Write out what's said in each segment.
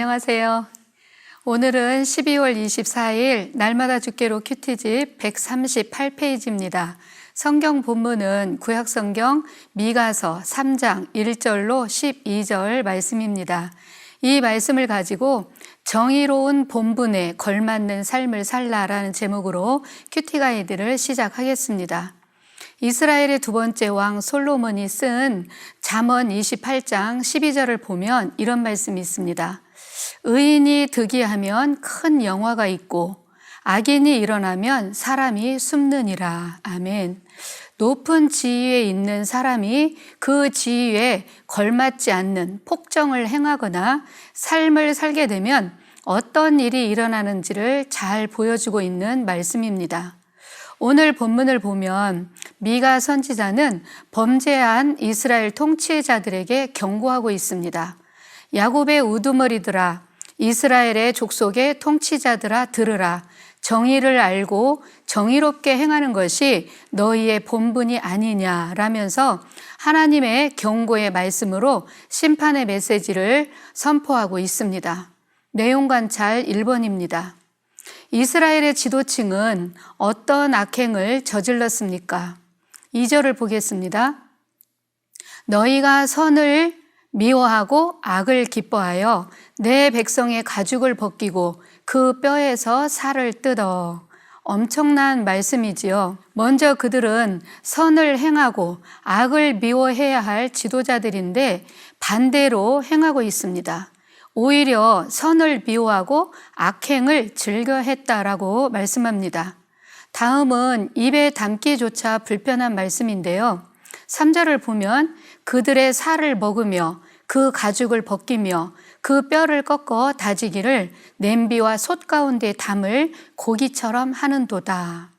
안녕하세요. 오늘은 12월 24일 날마다 죽게로 큐티집 138페이지입니다. 성경 본문은 구약성경 미가서 3장 1절로 12절 말씀입니다. 이 말씀을 가지고 정의로운 본분에 걸맞는 삶을 살라라는 제목으로 큐티 가이드를 시작하겠습니다. 이스라엘의 두 번째 왕 솔로몬이 쓴 잠언 28장 12절을 보면 이런 말씀이 있습니다. 의인이 득이하면 큰 영화가 있고 악인이 일어나면 사람이 숨느니라. 아멘. 높은 지위에 있는 사람이 그 지위에 걸맞지 않는 폭정을 행하거나 삶을 살게 되면 어떤 일이 일어나는지를 잘 보여주고 있는 말씀입니다. 오늘 본문을 보면 미가 선지자는 범죄한 이스라엘 통치자들에게 경고하고 있습니다. 야곱의 우두머리들아 이스라엘의 족속의 통치자들아 들으라 정의를 알고 정의롭게 행하는 것이 너희의 본분이 아니냐라면서 하나님의 경고의 말씀으로 심판의 메시지를 선포하고 있습니다. 내용 관찰 1번입니다. 이스라엘의 지도층은 어떤 악행을 저질렀습니까? 2절을 보겠습니다. 너희가 선을 미워하고 악을 기뻐하여 내 백성의 가죽을 벗기고 그 뼈에서 살을 뜯어. 엄청난 말씀이지요. 먼저 그들은 선을 행하고 악을 미워해야 할 지도자들인데 반대로 행하고 있습니다. 오히려 선을 미워하고 악행을 즐겨 했다라고 말씀합니다. 다음은 입에 담기조차 불편한 말씀인데요. 3절을 보면 그들의 살을 먹으며 그 가죽을 벗기며 그 뼈를 꺾어 다지기를 냄비와 솥 가운데 담을 고기처럼 하는도다.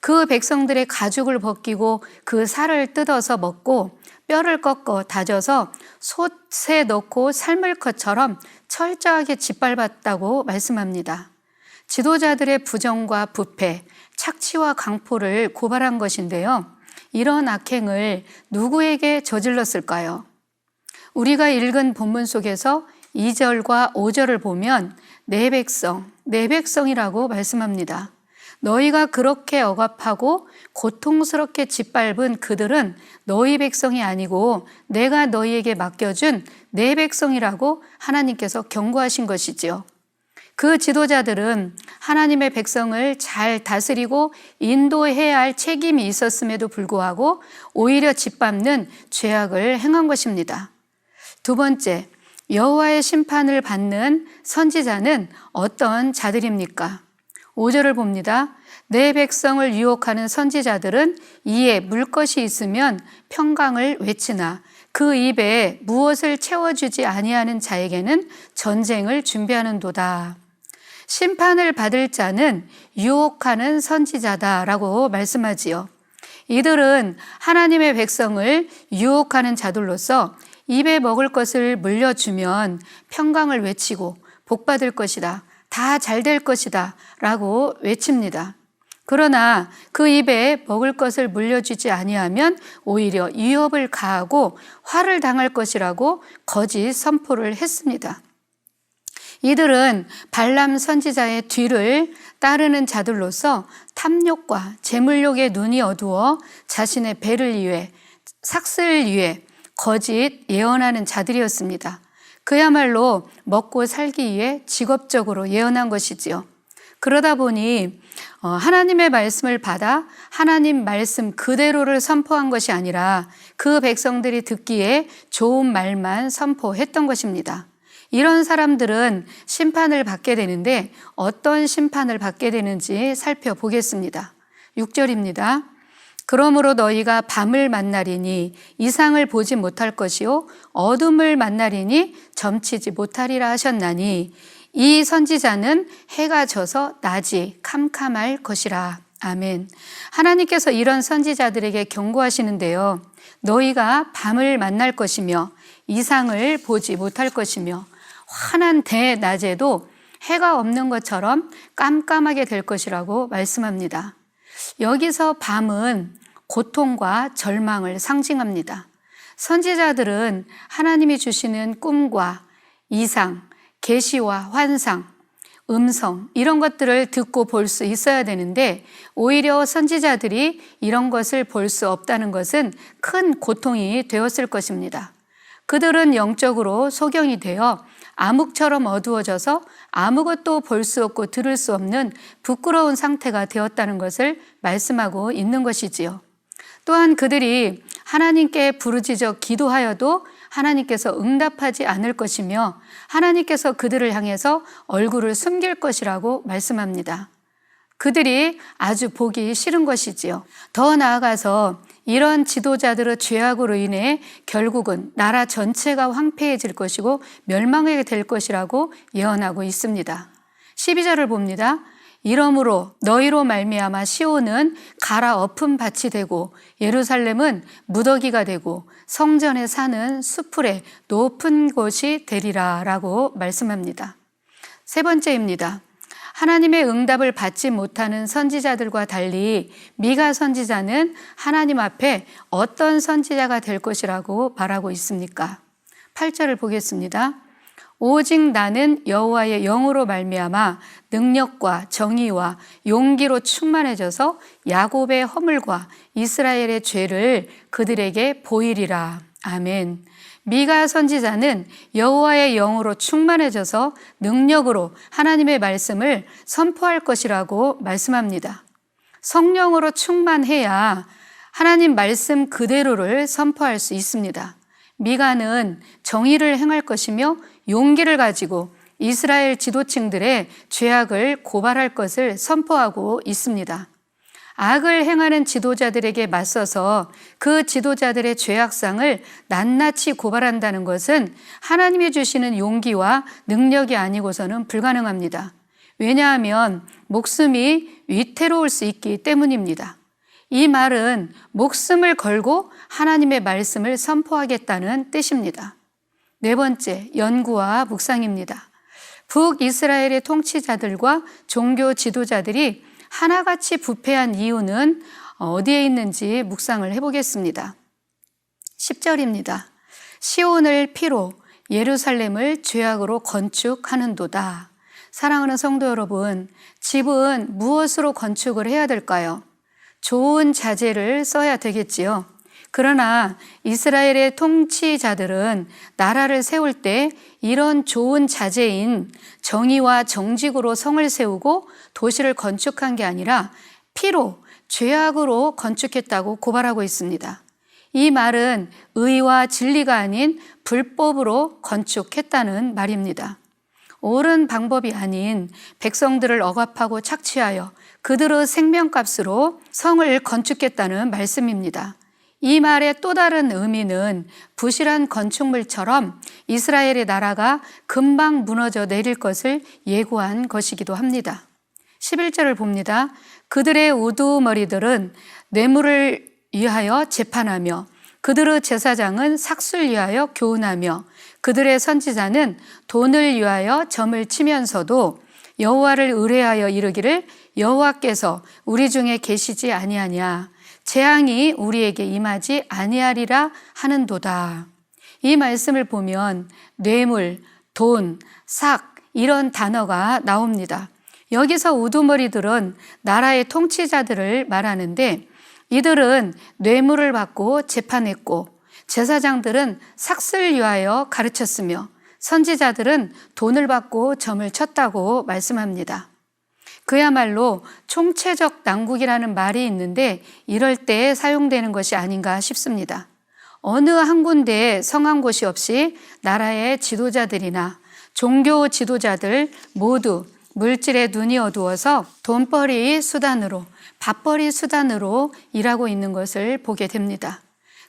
그 백성들의 가죽을 벗기고 그 살을 뜯어서 먹고 뼈를 꺾어 다져서 솥에 넣고 삶을 것처럼 철저하게 짓밟았다고 말씀합니다. 지도자들의 부정과 부패, 착취와 강포를 고발한 것인데요. 이런 악행을 누구에게 저질렀을까요? 우리가 읽은 본문 속에서 2절과 5절을 보면 내 백성, 내 백성이라고 말씀합니다. 너희가 그렇게 억압하고 고통스럽게 짓밟은 그들은 너희 백성이 아니고 내가 너희에게 맡겨준 내 백성이라고 하나님께서 경고하신 것이지요. 그 지도자들은 하나님의 백성을 잘 다스리고 인도해야 할 책임이 있었음에도 불구하고 오히려 짓밟는 죄악을 행한 것입니다. 두 번째, 여호와의 심판을 받는 선지자는 어떤 자들입니까? 5절을 봅니다. 내 백성을 유혹하는 선지자들은 이에 물 것이 있으면 평강을 외치나 그 입에 무엇을 채워주지 아니하는 자에게는 전쟁을 준비하는도다. 심판을 받을 자는 유혹하는 선지자다라고 말씀하지요. 이들은 하나님의 백성을 유혹하는 자들로서 입에 먹을 것을 물려주면 평강을 외치고 복받을 것이다. 다 잘 될 것이다. 라고 외칩니다. 그러나 그 입에 먹을 것을 물려주지 아니하면 오히려 위협을 가하고 화를 당할 것이라고 거짓 선포를 했습니다. 이들은 발람 선지자의 뒤를 따르는 자들로서 탐욕과 재물욕의 눈이 어두워 자신의 배를 위해 삭슬 위해 거짓 예언하는 자들이었습니다. 그야말로 먹고 살기 위해 직업적으로 예언한 것이지요. 그러다 보니 어, 하나님의 말씀을 받아 하나님 말씀 그대로를 선포한 것이 아니라 그 백성들이 듣기에 좋은 말만 선포했던 것입니다. 이런 사람들은 심판을 받게 되는데 어떤 심판을 받게 되는지 살펴보겠습니다. 6절입니다. 그러므로 너희가 밤을 만나리니 이상을 보지 못할 것이요 어둠을 만나리니 점치지 못하리라 하셨나니 이 선지자는 해가 져서 낮이 캄캄할 것이라. 아멘. 하나님께서 이런 선지자들에게 경고하시는데요. 너희가 밤을 만날 것이며 이상을 보지 못할 것이며 환한 대낮에도 해가 없는 것처럼 깜깜하게 될 것이라고 말씀합니다. 여기서 밤은 고통과 절망을 상징합니다. 선지자들은 하나님이 주시는 꿈과 이상, 계시와 환상, 음성 이런 것들을 듣고 볼 수 있어야 되는데 오히려 선지자들이 이런 것을 볼 수 없다는 것은 큰 고통이 되었을 것입니다. 그들은 영적으로 소경이 되어 암흑처럼 어두워져서 아무것도 볼 수 없고 들을 수 없는 부끄러운 상태가 되었다는 것을 말씀하고 있는 것이지요. 또한 그들이 하나님께 부르짖어 기도하여도 하나님께서 응답하지 않을 것이며 하나님께서 그들을 향해서 얼굴을 숨길 것이라고 말씀합니다. 그들이 아주 보기 싫은 것이지요. 더 나아가서 이런 지도자들의 죄악으로 인해 결국은 나라 전체가 황폐해질 것이고 멸망하게 될 것이라고 예언하고 있습니다. 12절을 봅니다. 이러므로 너희로 말미암아 시온은 갈아엎은 밭이 되고 예루살렘은 무더기가 되고 성전에 사는 수풀의 높은 곳이 되리라라고 말씀합니다. 세 번째입니다. 하나님의 응답을 받지 못하는 선지자들과 달리 미가 선지자는 하나님 앞에 어떤 선지자가 될 것이라고 말하고 있습니까? 8절을 보겠습니다. 오직 나는 여호와의 영으로 말미암아 능력과 정의와 용기로 충만해져서 야곱의 허물과 이스라엘의 죄를 그들에게 보이리라. 아멘. 미가 선지자는 여호와의 영으로 충만해져서 능력으로 하나님의 말씀을 선포할 것이라고 말씀합니다. 성령으로 충만해야 하나님 말씀 그대로를 선포할 수 있습니다. 미가는 정의를 행할 것이며 용기를 가지고 이스라엘 지도층들의 죄악을 고발할 것을 선포하고 있습니다. 악을 행하는 지도자들에게 맞서서 그 지도자들의 죄악상을 낱낱이 고발한다는 것은 하나님이 주시는 용기와 능력이 아니고서는 불가능합니다. 왜냐하면 목숨이 위태로울 수 있기 때문입니다. 이 말은 목숨을 걸고 하나님의 말씀을 선포하겠다는 뜻입니다. 네 번째, 연구와 묵상입니다. 북이스라엘의 통치자들과 종교 지도자들이 하나같이 부패한 이유는 어디에 있는지 묵상을 해보겠습니다. 10절입니다. 시온을 피로 예루살렘을 죄악으로 건축하는도다. 사랑하는 성도 여러분, 집은 무엇으로 건축을 해야 될까요? 좋은 자재를 써야 되겠지요. 그러나 이스라엘의 통치자들은 나라를 세울 때 이런 좋은 자재인 정의와 정직으로 성을 세우고 도시를 건축한 게 아니라 피로 죄악으로 건축했다고 고발하고 있습니다. 이 말은 의와 진리가 아닌 불법으로 건축했다는 말입니다. 옳은 방법이 아닌 백성들을 억압하고 착취하여 그들의 생명값으로 성을 건축했다는 말씀입니다. 이 말의 또 다른 의미는 부실한 건축물처럼 이스라엘의 나라가 금방 무너져 내릴 것을 예고한 것이기도 합니다. 11절을 봅니다. 그들의 우두머리들은 뇌물을 위하여 재판하며 그들의 제사장은 삭술 위하여 교훈하며 그들의 선지자는 돈을 위하여 점을 치면서도 여호와를 의뢰하여 이르기를 여호와께서 우리 중에 계시지 아니하냐 재앙이 우리에게 임하지 아니하리라 하는도다. 이 말씀을 보면 뇌물, 돈, 삭 이런 단어가 나옵니다. 여기서 우두머리들은 나라의 통치자들을 말하는데 이들은 뇌물을 받고 재판했고 제사장들은 삭슬 위하여 가르쳤으며 선지자들은 돈을 받고 점을 쳤다고 말씀합니다. 그야말로 총체적 난국이라는 말이 있는데 이럴 때 사용되는 것이 아닌가 싶습니다. 어느 한 군데에 성한 곳이 없이 나라의 지도자들이나 종교 지도자들 모두 물질에 눈이 어두워서 돈벌이 수단으로 밥벌이 수단으로 일하고 있는 것을 보게 됩니다.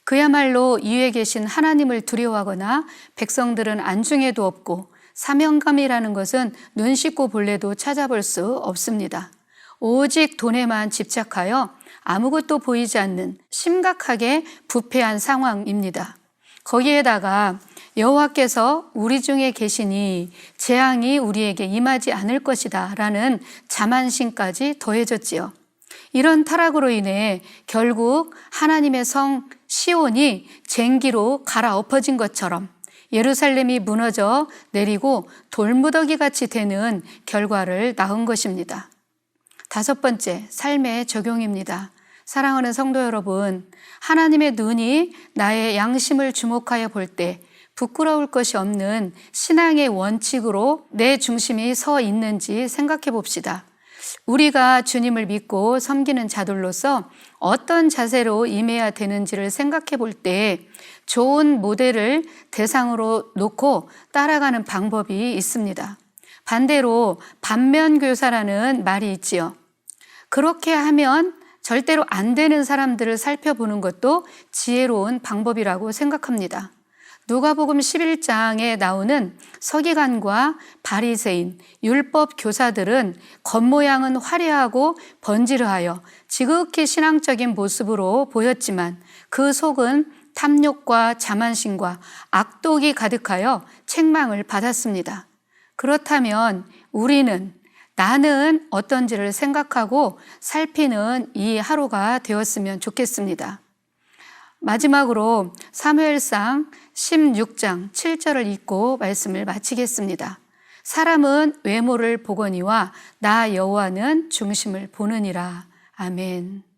그야말로 이에 계신 하나님을 두려워하거나 백성들은 안중에도 없고 사명감이라는 것은 눈 씻고 볼래도 찾아볼 수 없습니다. 오직 돈에만 집착하여 아무것도 보이지 않는 심각하게 부패한 상황입니다. 거기에다가 여호와께서 우리 중에 계시니 재앙이 우리에게 임하지 않을 것이다 라는 자만심까지 더해졌지요. 이런 타락으로 인해 결국 하나님의 성 시온이 쟁기로 갈아엎어진 것처럼 예루살렘이 무너져 내리고 돌무더기 같이 되는 결과를 낳은 것입니다. 다섯 번째, 삶의 적용입니다. 사랑하는 성도 여러분, 하나님의 눈이 나의 양심을 주목하여 볼 때 부끄러울 것이 없는 신앙의 원칙으로 내 중심이 서 있는지 생각해 봅시다. 우리가 주님을 믿고 섬기는 자들로서 어떤 자세로 임해야 되는지를 생각해 볼 때 좋은 모델을 대상으로 놓고 따라가는 방법이 있습니다. 반대로 반면교사라는 말이 있지요. 그렇게 하면 절대로 안 되는 사람들을 살펴보는 것도 지혜로운 방법이라고 생각합니다. 누가복음 11장에 나오는 서기관과 바리새인, 율법 교사들은 겉모양은 화려하고 번지르하여 지극히 신앙적인 모습으로 보였지만 그 속은 탐욕과 자만심과 악독이 가득하여 책망을 받았습니다. 그렇다면 우리는 나는 어떤지를 생각하고 살피는 이 하루가 되었으면 좋겠습니다. 마지막으로 사무엘상 16장 7절을 읽고 말씀을 마치겠습니다. 사람은 외모를 보거니와 나 여호와는 중심을 보느니라. 아멘.